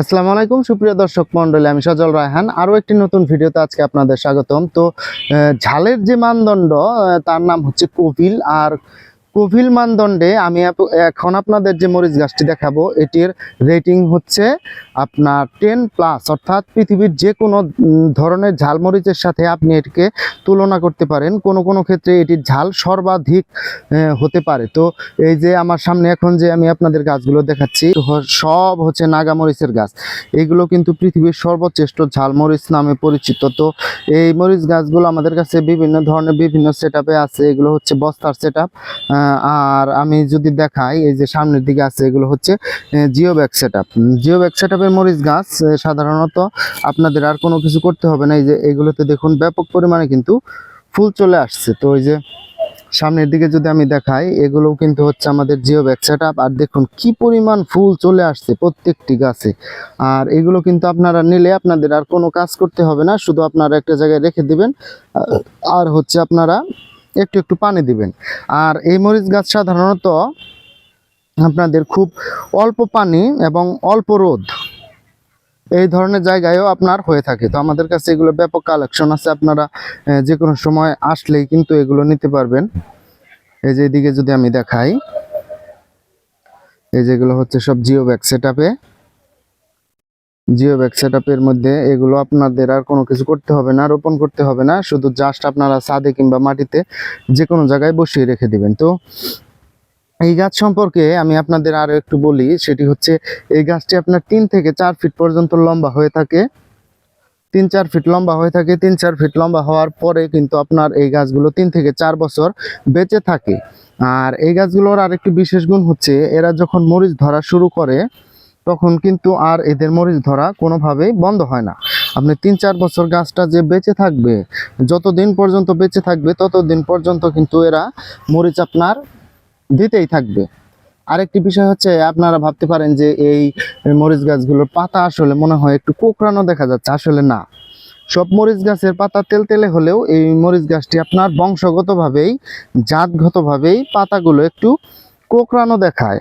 আসসালামু আলাইকুম, সুপ্রিয় দর্শক মন্ডলী আমি সজল রায়হান। আরও একটি নতুন ভিডিওতে আজকে আপনাদের স্বাগতম। তো ঝালের যে মানদণ্ড তার নাম হচ্ছে কোভিল আর কোভিল মানদণ্ডে আমি এখন আপনাদের যে মরিচ গাছটি দেখাবো, এটির রেটিং হচ্ছে আপনার টেন প্লাস অর্থাৎ পৃথিবীর যে কোনো ধরনের ঝাল মরিচের সাথে আপনি এটিকে তুলনা করতে পারেন। কোনো কোনো ক্ষেত্রে এটির ঝাল সর্বাধিক হতে পারে। তো এই যে আমার সামনে এখন যে আমি আপনাদের গাছগুলো দেখাচ্ছি, সব হচ্ছে নাগামরিচের গাছ। এগুলো কিন্তু পৃথিবীর সর্বশ্রেষ্ঠ ঝালমরিচ নামে পরিচিত। তো এই মরিচ গাছগুলো আমাদের কাছে বিভিন্ন ধরনের বিভিন্ন সেট আছে। এগুলো হচ্ছে বস্তার সেট আর আমি যদি দেখাই, এই যে সামনের দিকে আছে, এগুলো হচ্ছে geo bag set up geo bag set আপের মরিচ গাছ সাধারণত আপনাদের আর কোনো কিছু করতে হবে না। এই যে এগুলোতে দেখুন, ব্যাপক পরিমাণে কিন্তু ফুল চলে আসছে। তো এই যে সামনের দিকে যদি আমি দেখাই, এগুলোও কিন্তু হচ্ছে আমাদের জিও ব্যাগ সেট আর দেখুন, কি পরিমাণ ফুল চলে আসছে প্রত্যেকটি গাছে। আর এগুলো কিন্তু আপনারা নিলে আপনাদের আর কোনো কাজ করতে হবে না। শুধু আপনারা একটা জায়গায় রেখে দিবেন। আর হচ্ছে আপনারা একটু একটু পানি দিবেন। আর এই মরিচ গাছ সাধারণত আপনাদের খুব অল্প পানি এবং অল্প রোদ এই ধরনের জায়গায়ও আপনার হয়ে থাকে। তো আমাদের কাছে এগুলো ব্যাপক কালেকশন আছে। আপনারা যে কোনো সময় আসলেই কিন্তু এগুলো নিতে পারবেন। এই যে এদিকে যদি আমি দেখাই, এই যেগুলো হচ্ছে সব জিও ব্যাগ সেট আপে জিও ব্যাগ সেট মধ্যে এগুলো আপনাদের আর কোনো কিছু করতে হবে না রোপণ করতে হবে না। শুধু জাস্ট আপনারা ছাদে কিংবা মাটিতে যে কোনো জায়গায় বসিয়ে রেখে দিবেন। তো এই গাছ সম্পর্কে আমি আপনাদের আরও একটু বলি, সেটি হচ্ছে এই গাছটি আপনার তিন থেকে চার ফিট পর্যন্ত লম্বা হয়ে থাকে। তিন চার ফিট লম্বা হয়ে থাকে। তিন চার ফিট লম্বা হওয়ার পরে কিন্তু আপনার এই গাছগুলো তিন থেকে চার বছর বেঁচে থাকে। আর এই গাছগুলোর আরেকটি বিশেষ গুণ হচ্ছে, এরা যখন মরিচ ধরা শুরু করে তখন কিন্তু আর এদের মরিচ ধরা কোনোভাবেই বন্ধ হয় না। আপনি তিন চার বছর গাছটা যে বেঁচে থাকবে, যতদিন পর্যন্ত বেঁচে থাকবে, ততদিন পর্যন্ত কিন্তু এরা মরিচ আপনার দিতেই থাকবে। আরেকটি বিষয় হচ্ছে, আপনারা ভাবতে পারেন যে এই মরিচ গাছগুলোর পাতা আসলে মনে হয় একটু কোকড়ানো দেখা যাচ্ছে, আসলে না। সব মরিচ গাছের পাতা তেলতেলে হলেও এই মরিচ গাছটি আপনার বংশগতভাবেই, জাতগতভাবেই পাতাগুলো একটু কোকড়ানো দেখায়।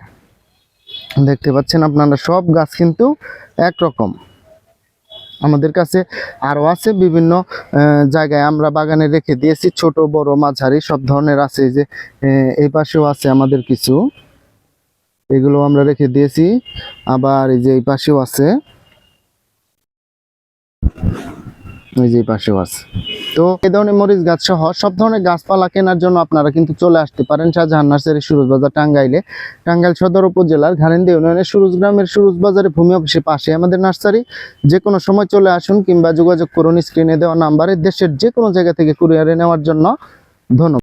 দেখতে পাচ্ছেন আপনারা, সব গাছ কিন্তু একরকম। আমাদের কাছে আরও আছে বিভিন্ন জায়গায় আমরা বাগানে রেখে দিয়েছি, ছোট, বড়, মাঝারি, সব ধরনের আছে যে এই পাশেও আছে আমাদের কিছু। এগুলো আমরা রেখে দিয়েছি, আবার এই যে এই পাশেও আছে। এই যে এই পাশেও আছে। তো এ ধরনের মরিচ গাছ সহ সব ধরনের গাছপালা কেনার জন্য আপনারা কিন্তু চলে আসতে পারেন শাহজাহান নার্সারি সুরজ বাজার টাঙ্গাইলে। টাঙ্গাইল সদর উপজেলার ঘারেন্দি ইউনিয়নের সুরজ গ্রামের সুরজ বাজারে ভূমি অফিসের পাশে আমাদের নার্সারি। যে কোনো সময় চলে আসুন কিংবা যোগাযোগ করুন স্ক্রিনে দেওয়া নাম্বারে দেশের যে কোনো জায়গা থেকে কুরিয়ারে নেওয়ার জন্য ধন্যবাদ।